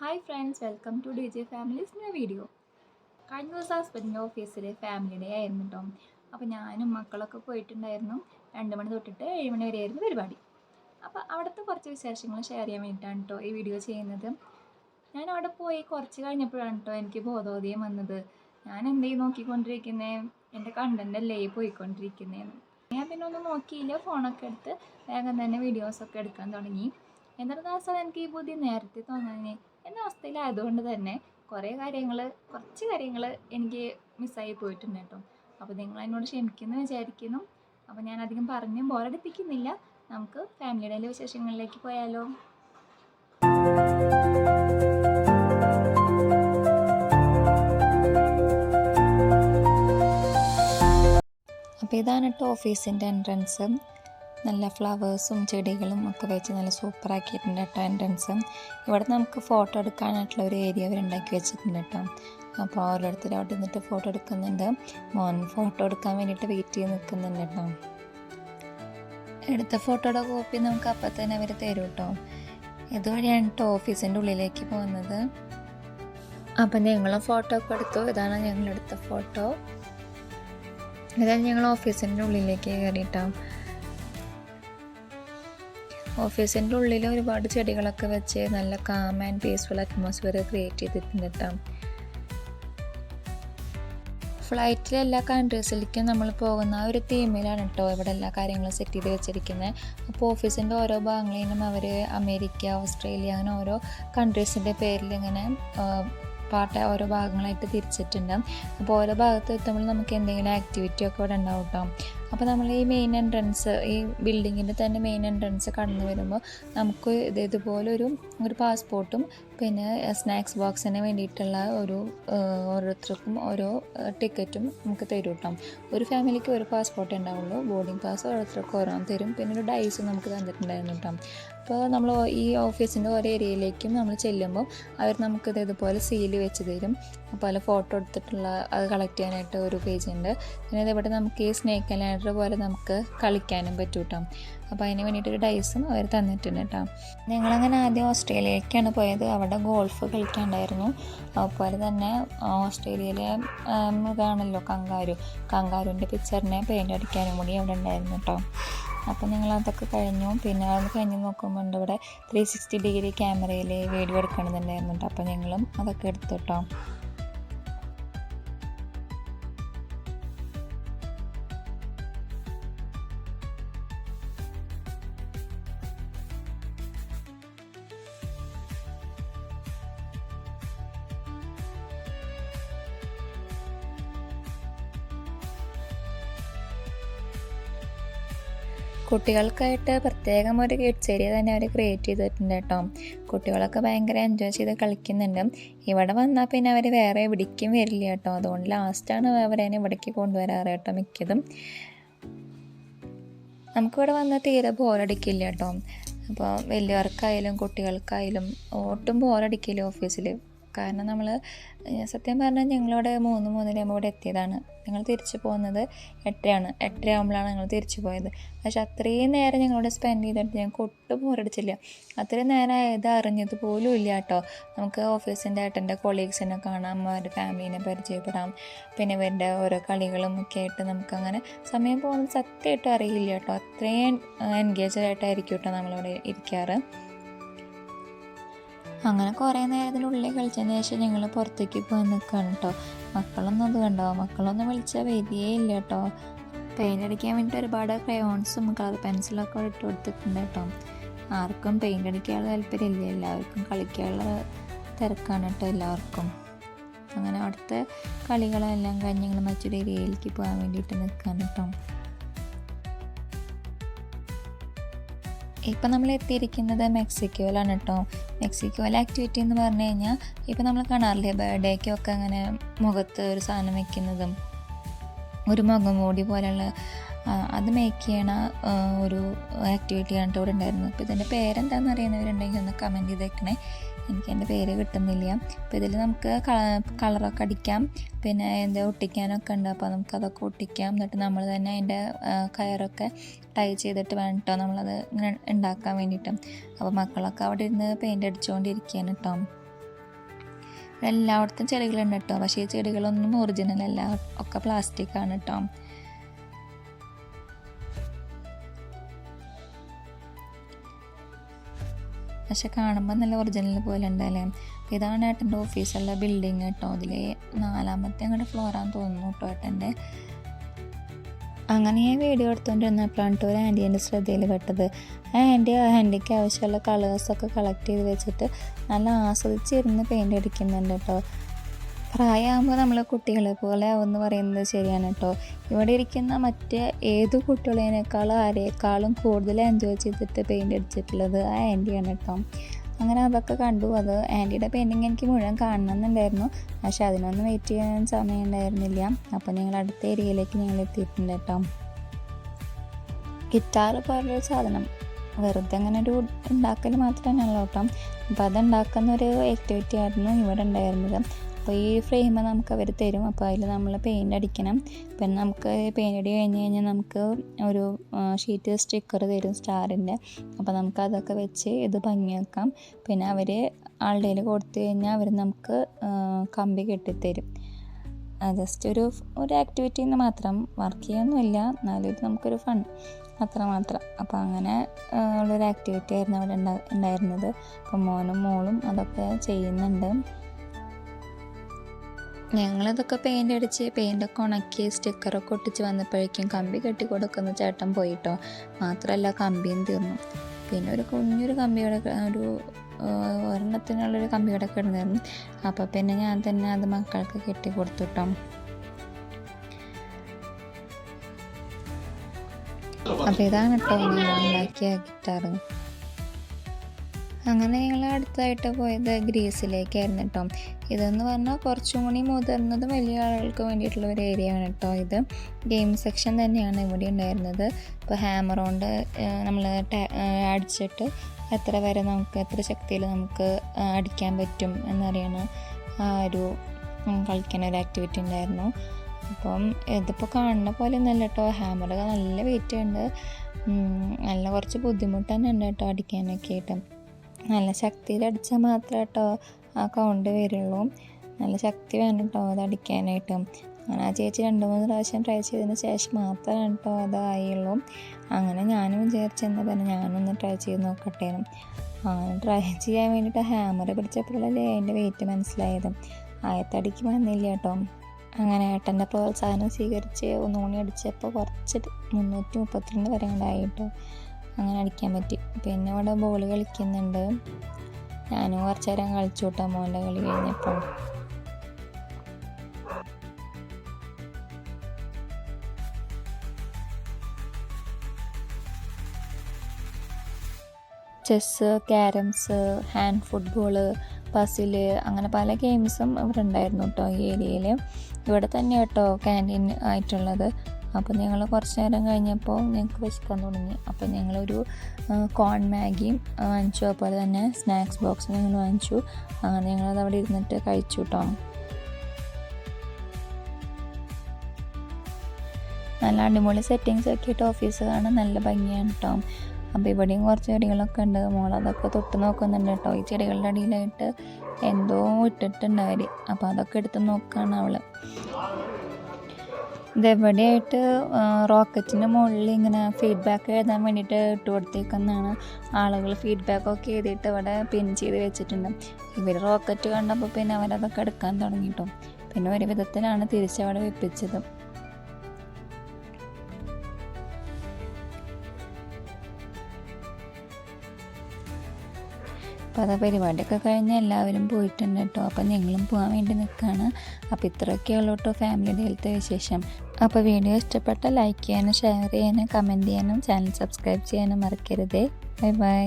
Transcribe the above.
Hi friends welcome to D J families new video കഴിഞ്ഞ ദിവസം ഹസ്ബൻഡിന്റെ ഓഫീസിൽ ഫാമിലി ഡേ ആയിരുന്നു കേട്ടോ അപ്പോൾ ഞാനും മക്കളൊക്കെ പോയിട്ടുണ്ടായിരുന്നു. രണ്ട് മണി തൊട്ടിട്ട് ഏഴ് മണി വരെ ആയിരുന്നു പരിപാടി. അപ്പോൾ അവിടുത്തെ കുറച്ച് വിശേഷങ്ങൾ ഷെയർ ചെയ്യാൻ വേണ്ടിയിട്ടാണ് കേട്ടോ ഈ വീഡിയോ ചെയ്യുന്നത്. ഞാൻ അവിടെ പോയി കുറച്ച് കഴിഞ്ഞപ്പോഴാണ് കേട്ടോ എനിക്ക് ബോധോദയം വന്നത്. ഞാൻ എന്തേ നോക്കിക്കൊണ്ടിരിക്കുന്നേ? എന്റെ കണ്ടന്റ് അല്ലേ പോയിക്കൊണ്ടിരിക്കുന്നതെന്ന് ഞാൻ പിന്നെ ഒന്നും നോക്കിയില്ല. ഫോണൊക്കെ എടുത്ത് വേഗം തന്നെ വീഡിയോസൊക്കെ എടുക്കാൻ തുടങ്ങി. എന്നിട്ട് ദിവസം എനിക്ക് ഈ ബുദ്ധി നേരത്തെ തോന്നുന്നതിന് എന്ന അവസ്ഥയിലായതുകൊണ്ട് തന്നെ കുറേ കാര്യങ്ങൾ കുറച്ച് കാര്യങ്ങൾ എനിക്ക് മിസ്സായി പോയിട്ടുണ്ട് കേട്ടോ. അപ്പോൾ നിങ്ങൾ എന്നോട് ക്ഷമിക്കുന്നു വിചാരിക്കുന്നു. അപ്പോൾ ഞാൻ അധികം പറഞ്ഞും ബോറടിപ്പിക്കുന്നില്ല. നമുക്ക് ഫാമിലിയുടെ വിശേഷങ്ങളിലേക്ക് പോയാലോ? അപ്പോൾ ഇതാണ് കേട്ടോ ഓഫീസിന്റെ എൻട്രൻസ്. നല്ല ഫ്ലവേഴ്സും ചെടികളും ഒക്കെ വെച്ച് നല്ല സൂപ്പറാക്കിയിട്ടുണ്ട് കേട്ടോ എൻട്രൻസ്. ഇവിടെ നമുക്ക് ഫോട്ടോ എടുക്കാനായിട്ടുള്ള ഒരു ഏരിയ അവർ ഉണ്ടാക്കി വെച്ചിട്ടുണ്ട് കേട്ടോ. അപ്പോൾ ഓരോരുത്തർ അവിടെ നിന്നിട്ട് ഫോട്ടോ എടുക്കുന്നുണ്ട്. മോൻ ഫോട്ടോ എടുക്കാൻ വേണ്ടിയിട്ട് വെയിറ്റ് ചെയ്ത് നിൽക്കുന്നുണ്ട് കേട്ടോ. എടുത്ത ഫോട്ടോയുടെ കോപ്പി നമുക്ക് അപ്പം തന്നെ അവർ തരും കേട്ടോ. ഇതുവഴിയാണ് കേട്ടോ ഓഫീസിന്റെ ഉള്ളിലേക്ക് പോകുന്നത്. അപ്പം ഞങ്ങളും ഫോട്ടോ ഒക്കെ എടുത്തു. ഇതാണ് ഞങ്ങളെടുത്ത ഫോട്ടോ. ഇതാണ് ഞങ്ങൾ ഓഫീസിന്റെ ഉള്ളിലേക്ക് കയറിയിട്ടാണ് ഓഫീസിന്റെ ഉള്ളിൽ ഒരുപാട് ചെടികളൊക്കെ വെച്ച് നല്ല calm and peaceful atmosphere create ചെയ്തിട്ടുണ്ട് കേട്ടോ ഫ്ലൈറ്റിൽ എല്ലാ കൺട്രീസിലേക്കും നമ്മൾ പോകുന്ന ആ ഒരു തീമിലാണ് കേട്ടോ ഇവിടെ എല്ലാ കാര്യങ്ങളും സെറ്റ് ചെയ്ത് വെച്ചിരിക്കുന്നത് അപ്പോൾ ഓഫീസിന്റെ ഓരോ ഭാഗങ്ങളിലും അവർ അമേരിക്ക ഓസ്ട്രേലിയ അങ്ങനെ ഓരോ കൺട്രീസിന്റെ പേരിൽ ഇങ്ങനെ പാട്ട് ഓരോ ഭാഗങ്ങളായിട്ട് തിരിച്ചിട്ടുണ്ട്. അപ്പോൾ ഓരോ ഭാഗത്ത് എത്തുമ്പോൾ നമുക്ക് എന്തെങ്കിലും ആക്ടിവിറ്റി ഒക്കെ ഇവിടെ ഉണ്ടാവും കേട്ടോ അപ്പോൾ നമ്മൾ ഈ മെയിൻ എൻട്രൻസ് ഈ ബിൽഡിങ്ങിന്റെ തന്നെ മെയിൻ എൻട്രൻസ് കടന്നു വരുമ്പോൾ നമുക്ക് ഇതേതുപോലെ ഒരു ഒരു പാസ്പോർട്ടും പിന്നെ സ്നാക്സ് ബോക്സിന് വേണ്ടിയിട്ടുള്ള ഒരു ഓരോരുത്തർക്കും ഓരോ ടിക്കറ്റും നമുക്ക് തരും കേട്ടോ ഒരു ഫാമിലിക്ക് ഒരു പാസ്പോർട്ട് ഉണ്ടാവുള്ളൂ. ബോർഡിംഗ് പാസ് ഓരോരുത്തർക്ക് ഓരോന്ന് തരും. പിന്നെ ഒരു ഡൈസും നമുക്ക് തന്നിട്ടുണ്ടായിരുന്നു കേട്ടോ. അപ്പോൾ നമ്മൾ ഈ ഓഫീസിന്റെ ഓരോ ഏരിയയിലേക്കും നമ്മൾ ചെല്ലുമ്പോൾ അവർ നമുക്കിത് ഇതുപോലെ സീൽ വെച്ച് തരും. അതുപോലെ ഫോട്ടോ എടുത്തിട്ടുള്ള അത് കളക്ട് ചെയ്യാനായിട്ട് ഒരു പേജ് ഉണ്ട്. പിന്നെ ഇതേപോലെ നമുക്ക് ഈ സ്നേക്ക് ലാഡർ പോലെ നമുക്ക് കളിക്കാനും പറ്റും കേട്ടോ അപ്പോൾ അതിന് വേണ്ടിയിട്ടൊരു ഡൈസും അവർ തന്നിട്ടുണ്ട് കേട്ടോ. ഞങ്ങളങ്ങനെ ആദ്യം ഓസ്ട്രേലിയയിലേക്കാണ് പോയത്. അവിടെ ഗോൾഫ് കളിക്കാണ്ടായിരുന്നു അതുപോലെ തന്നെ ഓസ്ട്രേലിയയിലെ മൃഗമാണല്ലോ കങ്കാരു. കങ്കാരുവിന്റെ പിക്ചറിനെ പെയിന്റ് അടിക്കാനും കൂടി അവിടെ ഉണ്ടായിരുന്നു കേട്ടോ. അപ്പോൾ ഞങ്ങൾ അതൊക്കെ കഴിഞ്ഞു. പിന്നെ അത് കഴിഞ്ഞ് നോക്കുമ്പോൾ ഇവിടെ ത്രീ സിക്സ്റ്റി ഡിഗ്രി ക്യാമറയിൽ വീഡിയോ എടുക്കണമെന്നുണ്ടായിരുന്നു കേട്ടോ. അപ്പോൾ ഞങ്ങളും അതൊക്കെ എടുത്തു കേട്ടോ. കുട്ടികൾക്കായിട്ട് പ്രത്യേകം ഒരു കിഡ്സ് ഏരിയ തന്നെ അവർ ക്രിയേറ്റ് ചെയ്തിട്ടുണ്ട് കേട്ടോ. കുട്ടികളൊക്കെ ഭയങ്കര എൻജോയ് ചെയ്ത് കളിക്കുന്നുണ്ട്. ഇവിടെ വന്നാൽ പിന്നെ അവർ വേറെ എവിടേക്കും വരില്ല കേട്ടോ. അതുകൊണ്ട് ലാസ്റ്റാണ് അവരതിനെ ഇവിടേക്ക് കൊണ്ടുവരാറ് കേട്ടോ മിക്കതും. നമുക്കിവിടെ വന്നാൽ തീരെ ബോറടിക്കില്ല കേട്ടോ. അപ്പോൾ വലിയവർക്കായാലും കുട്ടികൾക്കായാലും ഒട്ടും ബോറടിക്കില്ല ഓഫീസിൽ കാരണം നമ്മൾ സത്യം പറഞ്ഞാൽ ഞങ്ങളിവിടെ മൂന്ന് മൂന്നരയാകുമ്പോൾ ഇവിടെ എത്തിയതാണ്. ഞങ്ങൾ തിരിച്ചു പോകുന്നത് എട്ടരയാണ്. എട്ടരയാകുമ്പോഴാണ് ഞങ്ങൾ തിരിച്ചു പോയത്. പക്ഷെ അത്രയും നേരം ഞങ്ങളിവിടെ സ്പെൻഡ് ചെയ്തിട്ട് ഞങ്ങൾക്ക് ഒട്ടും ബോറടിച്ചില്ല അത്രയും നേരം ആയത് അറിഞ്ഞത് പോലും ഇല്ല കേട്ടോ. നമുക്ക് ഓഫീസിന്റെ ഏട്ടന്റെ കൊളീഗ്സിനെ കാണാം അവരുടെ ഫാമിലിനെ പരിചയപ്പെടാം പിന്നെ ഇവരുടെ ഓരോ കളികളും ഒക്കെ ആയിട്ട് നമുക്കങ്ങനെ സമയം പോകുന്നത് സത്യമായിട്ടും അറിയില്ല കേട്ടോ. അത്രയും എൻഗേജഡ് ആയിട്ടായിരിക്കും കേട്ടോ നമ്മളിവിടെ ഇരിക്കാറ്. അങ്ങനെ കുറേ നേരത്തിനുള്ളിൽ കളിച്ചതിന് ശേഷം ഞങ്ങൾ പുറത്തേക്ക് പോയി നിൽക്കുകയാണ് കേട്ടോ മക്കളൊന്നും അത് കണ്ടോ? മക്കളൊന്നും വിളിച്ചാൽ വരികയേ ഇല്ല കേട്ടോ പെയിന്റ് അടിക്കാൻ വേണ്ടി ഒരുപാട് ക്രയോൺസും കളർ പെൻസിലൊക്കെ ഇട്ട് കൊടുത്തിട്ടുണ്ട് കേട്ടോ ആർക്കും പെയിന്റ് അടിക്കാനുള്ള താല്പര്യമില്ല എല്ലാവർക്കും കളിക്കാനുള്ള തിരക്കാണ് കേട്ടോ എല്ലാവർക്കും. അങ്ങനെ അവിടുത്തെ കളികളെല്ലാം കഴിഞ്ഞ് ഞങ്ങൾ മറ്റൊരു ഏരിയയിലേക്ക് പോകാൻ വേണ്ടിയിട്ട് നിൽക്കാൻ കേട്ടോ ഇപ്പം നമ്മൾ എത്തിയിരിക്കുന്നത് മെക്സിക്കോയിലാണ് കേട്ടോ മെക്സിക്കോയിലെ ആക്ടിവിറ്റി എന്ന് പറഞ്ഞു കഴിഞ്ഞാൽ ഇപ്പം നമ്മൾ കാണാറില്ലേ ബേഡേക്കൊക്കെ അങ്ങനെ മുഖത്ത് ഒരു സാധനം വെക്കുന്നതും ഒരു മുഖം മുഖംമൂടി പോലെയുള്ള അത് മേക്ക് ചെയ്യണ ഒരു ആക്ടിവിറ്റിയാണ് ഇവിടെ ഉണ്ടായിരുന്നത്. അപ്പോൾ ഇതിന്റെ പേരെന്താണെന്ന് അറിയുന്നവരുണ്ടെങ്കിൽ ഒന്ന് കമന്റ് ചെയ്തേക്കണേ. എനിക്ക് എന്റെ പേര് കിട്ടുന്നില്ല. അപ്പോൾ ഇതിൽ നമുക്ക് കളറൊക്കെ അടിക്കാം. പിന്നെ എന്താ ഒട്ടിക്കാനൊക്കെ ഉണ്ട്. അപ്പോൾ നമുക്ക് അതൊക്കെ ഒട്ടിക്കാം. എന്നിട്ട് നമ്മൾ തന്നെ അതിന്റെ കയറൊക്കെ ടൈ ചെയ്തിട്ട് വേണം കേട്ടോ നമ്മളത് ഇങ്ങനെ ഉണ്ടാക്കാൻ വേണ്ടിയിട്ട്. അപ്പോൾ മക്കളൊക്കെ അവിടെ ഇരുന്ന് പെയിന്റ് അടിച്ചുകൊണ്ടിരിക്കുകയാണ് കേട്ടോ എല്ലായിടത്തും ചെടികളുണ്ട് കേട്ടോ പക്ഷേ ഈ ചെടികളൊന്നും ഒറിജിനൽ അല്ല. ഒക്കെ പ്ലാസ്റ്റിക് ആണ് കേട്ടോ പക്ഷെ കാണുമ്പോൾ നല്ല ഒറിജിനൽ പോലെ ഉണ്ടല്ലേ? അപ്പോൾ ഇതാണ് ഏട്ടന്റെ ഓഫീസുള്ള ബിൽഡിങ് കേട്ടോ. അതിൽ നാലാമത്തെ അങ്ങോട്ട് ഫ്ലോറാന്ന് തോന്നുന്നു കേട്ടോ ഏട്ടന്റെ. അങ്ങനെ ഞാൻ വീഡിയോ എടുത്തുകൊണ്ടിരുന്നപ്പോഴാണ് കേട്ടോ ഒരു ആന്റീന്റെ ശ്രദ്ധയിൽ പെട്ടത്. ആ ആന്റി ആ ആന്റിക്ക് ആവശ്യമുള്ള കളേഴ്സൊക്കെ കളക്ട് ചെയ്ത് വെച്ചിട്ട് നല്ല ആസ്വദിച്ചിരുന്ന് പെയിന്റ് അടിക്കുന്നുണ്ട് കേട്ടോ. പ്രായമാകുമ്പോൾ നമ്മൾ കുട്ടികളെ പോലെ ആവുമെന്ന് പറയുന്നത് ശരിയാണ് കേട്ടോ. ഇവിടെ ഇരിക്കുന്ന മറ്റേ ഏത് കുട്ടികളേനേക്കാളും ആരേക്കാളും കൂടുതൽ എൻജോയ് ചെയ്തിട്ട് പെയിന്റ് അടിച്ചിട്ടുള്ളത് ആ ആന്റിയാണ് കേട്ടോ. അങ്ങനെ അതൊക്കെ കണ്ടു. അത് ആന്റിയുടെ പെയിന്റിങ് എനിക്ക് മുഴുവൻ കാണണമെന്നുണ്ടായിരുന്നു. പക്ഷെ അതിനൊന്നും വെയിറ്റ് ചെയ്യാൻ സമയം ഉണ്ടായിരുന്നില്ല. അപ്പോൾ നിങ്ങൾ അടുത്ത ഏരിയയിലേക്ക് ഞങ്ങൾ എത്തിയിട്ടുണ്ട് കേട്ടോ. ഗിറ്റാർ പോലൊരു സാധനം. വെറുതെ അങ്ങനെ ഒരു ഉണ്ടാക്കൽ മാത്രമല്ല കേട്ടോ. അപ്പോൾ അതുണ്ടാക്കുന്ന ഒരു ആക്ടിവിറ്റി ആയിരുന്നു ഇവിടെ ഉണ്ടായിരുന്നത്. അപ്പോൾ ഈ ഫ്രെയിം നമുക്ക് അവർ തരും. അപ്പോൾ അതിൽ നമ്മൾ പെയിന്റ് അടിക്കണം. പിന്നെ നമുക്ക് പെയിന്റ് അടി കഴിഞ്ഞ് കഴിഞ്ഞാൽ നമുക്ക് ഒരു ഷീറ്റ് സ്റ്റിക്കർ തരും സ്റ്റാറിന്റെ അപ്പോൾ നമുക്ക് അതൊക്കെ വെച്ച് ഇത് ഭംഗിയാക്കാം. പിന്നെ അവർ ആളുടെ കൊടുത്തു കഴിഞ്ഞാൽ അവർ നമുക്ക് കമ്പി കെട്ടിത്തരും. ജസ്റ്റ് ഒരു ഒരു ആക്ടിവിറ്റി എന്ന് മാത്രം വർക്ക് ചെയ്യൊന്നുമില്ല എന്നാലും ഇത് നമുക്കൊരു ഫൺ അത്ര മാത്രം. അപ്പോൾ അങ്ങനെ ഉള്ളൊരു ആക്ടിവിറ്റി ആയിരുന്നു അവിടെ ഉണ്ടായിരുന്നത്. അപ്പോൾ മോനും മോളും അതൊക്കെ ചെയ്യുന്നുണ്ട്. ഞങ്ങളിതൊക്കെ പെയിന്റ് അടിച്ച് പെയിന്റൊക്കെ ഉണക്കി സ്റ്റിക്കറൊക്കെ ഒട്ടിച്ച് വന്നപ്പോഴേക്കും കമ്പി കെട്ടി കൊടുക്കുന്ന ചേട്ടൻ പോയിട്ടോ. മാത്രമല്ല കമ്പിയും തീർന്നു. പിന്നെ ഒരു കുഞ്ഞൊരു കമ്പിയുടെ ഒരു ഒരെണ്ണത്തിനുള്ളൊരു കമ്പിയുടെ കിടന്നിരുന്നു. അപ്പോൾ പിന്നെ ഞാൻ തന്നെ അത് മക്കൾക്ക് കെട്ടി കൊടുത്തുട്ടോ. അപ്പോൾ ഇതാണ് കേട്ടോ ഉണ്ടാക്കിയ ഗിറ്റാറ് അങ്ങനെ ഞങ്ങൾ അടുത്തായിട്ട് പോയത് ഗ്രീസിലേക്കായിരുന്നു കേട്ടോ ഇതെന്ന് പറഞ്ഞാൽ കുറച്ചും കൂടി മുതിർന്നതും വലിയ ആളുകൾക്ക് വേണ്ടിയിട്ടുള്ള ഒരു ഏരിയ ആണ് കേട്ടോ ഇത്. ഗെയിം സെക്ഷൻ തന്നെയാണ് ഇവിടെ ഉണ്ടായിരുന്നത്. ഇപ്പോൾ ഹാമർ കൊണ്ട് നമ്മൾ അടിച്ചിട്ട് എത്ര വരെ നമുക്ക് എത്ര ശക്തിയിൽ നമുക്ക് അടിക്കാൻ പറ്റും എന്നറിയണ ആ ഒരു കളിക്കുന്ന ഒരു ആക്ടിവിറ്റി ഉണ്ടായിരുന്നു. അപ്പം ഇതിപ്പോൾ കാണുന്ന പോലെ ഒന്നല്ല കേട്ടോ ഹാമറൊക്കെ നല്ല വെയിറ്റ് ഉണ്ട്. നല്ല കുറച്ച് ബുദ്ധിമുട്ട് തന്നെ ഉണ്ട് കേട്ടോ അടിക്കാനൊക്കെ ആയിട്ട്. നല്ല ശക്തിയിൽ അടിച്ചാൽ മാത്രം കേട്ടോ ആ കൗണ്ട് വരുള്ളൂ. നല്ല ശക്തി വേണം കേട്ടോ അത് അടിക്കാനായിട്ട്. അങ്ങനെ ആ ചേച്ചി രണ്ട് മൂന്ന് പ്രാവശ്യം ട്രൈ ചെയ്തതിന് ശേഷം മാത്രമേ കേട്ടോ അതായുള്ളൂ അങ്ങനെ ഞാനും വിചാരിച്ചെന്നാൽ തന്നെ ഞാനൊന്ന് ട്രൈ ചെയ്ത് നോക്കട്ടെ അങ്ങനെ ട്രൈ ചെയ്യാൻ വേണ്ടിയിട്ട് ഹാമർ പിടിച്ചപ്പോഴല്ലേ അതിന്റെ വെയിറ്റ് മനസ്സിലായത്. ആയത്തടിക്ക് വന്നില്ല കേട്ടോ അങ്ങനെ ഏട്ടന്റെ പ്രോത്സാഹനം സ്വീകരിച്ച് ഒന്നുകൂടി അടിച്ചപ്പോൾ കുറച്ച് മുന്നൂറ്റി മുപ്പത്തിരണ്ട് വരെ ഉണ്ടായി കേട്ടോ അങ്ങനെ അടിക്കാൻ പറ്റി. പിന്നെ ഇവിടെ ബോൾ കളിക്കുന്നുണ്ട്. ഞാനും കുറച്ച് നേരം കളിച്ചു മോന്റെ കളി കഴിഞ്ഞപ്പോൾ. Chess carroms hand football puzzle അങ്ങനെ പല ഗെയിംസും ഇവിടെ ഉണ്ടായിരുന്നു കേട്ടോ ഈ ഏരിയയിൽ ഇവിടെ തന്നെ കേട്ടോ ക്യാന്റീൻ ആയിട്ടുള്ളത്. അപ്പോൾ ഞങ്ങൾ കുറച്ച് നേരം കഴിഞ്ഞപ്പോൾ ഞങ്ങൾക്ക് വിശക്കാൻ തുടങ്ങി. അപ്പോൾ ഞങ്ങളൊരു കോൺ മാഗിയും വാങ്ങിച്ചു. അതുപോലെ തന്നെ സ്നാക്സ് ബോക്സ് ഞങ്ങൾ വാങ്ങിച്ചു. അങ്ങനെ ഞങ്ങളത് അവിടെ ഇരുന്നിട്ട് കഴിച്ചു കേട്ടോ നല്ല അടിപൊളി സെറ്റിങ്സ് ഒക്കെ ഇട്ട് ഓഫീസ് കാണാൻ നല്ല ഭംഗിയാണ് കേട്ടോ അപ്പോൾ ഇവിടെയും കുറച്ച് ചെടികളൊക്കെ ഉണ്ട്. മോളതൊക്കെ തൊട്ട് നോക്കുന്നുണ്ട് കേട്ടോ ഈ ചെടികളുടെ അടിയിലായിട്ട് എന്തോ ഇട്ടിട്ടുണ്ട് അവർ അപ്പോൾ അതൊക്കെ എടുത്ത് നോക്കുകയാണ് അവൾ ഇതെവിടെയായിട്ട് റോക്കറ്റിന്റെ മുകളിൽ ഇങ്ങനെ ഫീഡ്ബാക്ക് എഴുതാൻ വേണ്ടിയിട്ട് ഇട്ട് കൊടുത്തേക്കുന്നതാണ്. ആളുകൾ ഫീഡ്ബാക്കൊക്കെ എഴുതിയിട്ട് അവിടെ പിൻ ചെയ്ത് വെച്ചിട്ടുണ്ട്. ഇവർ റോക്കറ്റ് കണ്ടപ്പോൾ പിന്നെ അവരതൊക്കെ എടുക്കാൻ തുടങ്ങിയിട്ടു പിന്നെ ഒരു വിധത്തിലാണ് തിരിച്ചവിടെ വെപ്പിച്ചത്. അപ്പോൾ അത് പരിപാടിയൊക്കെ കഴിഞ്ഞ് എല്ലാവരും പോയിട്ടുണ്ട് കേട്ടോ. അപ്പോൾ ഞങ്ങളും പോകാൻ വേണ്ടി നിൽക്കുകയാണ് അപ്പോൾ ഇത്രയൊക്കെയുള്ളൂ കേട്ടോ ഫാമിലി ഡേയിലത്തെ വിശേഷം. അപ്പോൾ വീഡിയോ ഇഷ്ടപ്പെട്ട ലൈക്ക് ചെയ്യാനും ഷെയർ ചെയ്യാനും കമന്റ് ചെയ്യാനും ചാനൽ സബ്സ്ക്രൈബ് ചെയ്യാനും മറക്കരുതേ. Bye bye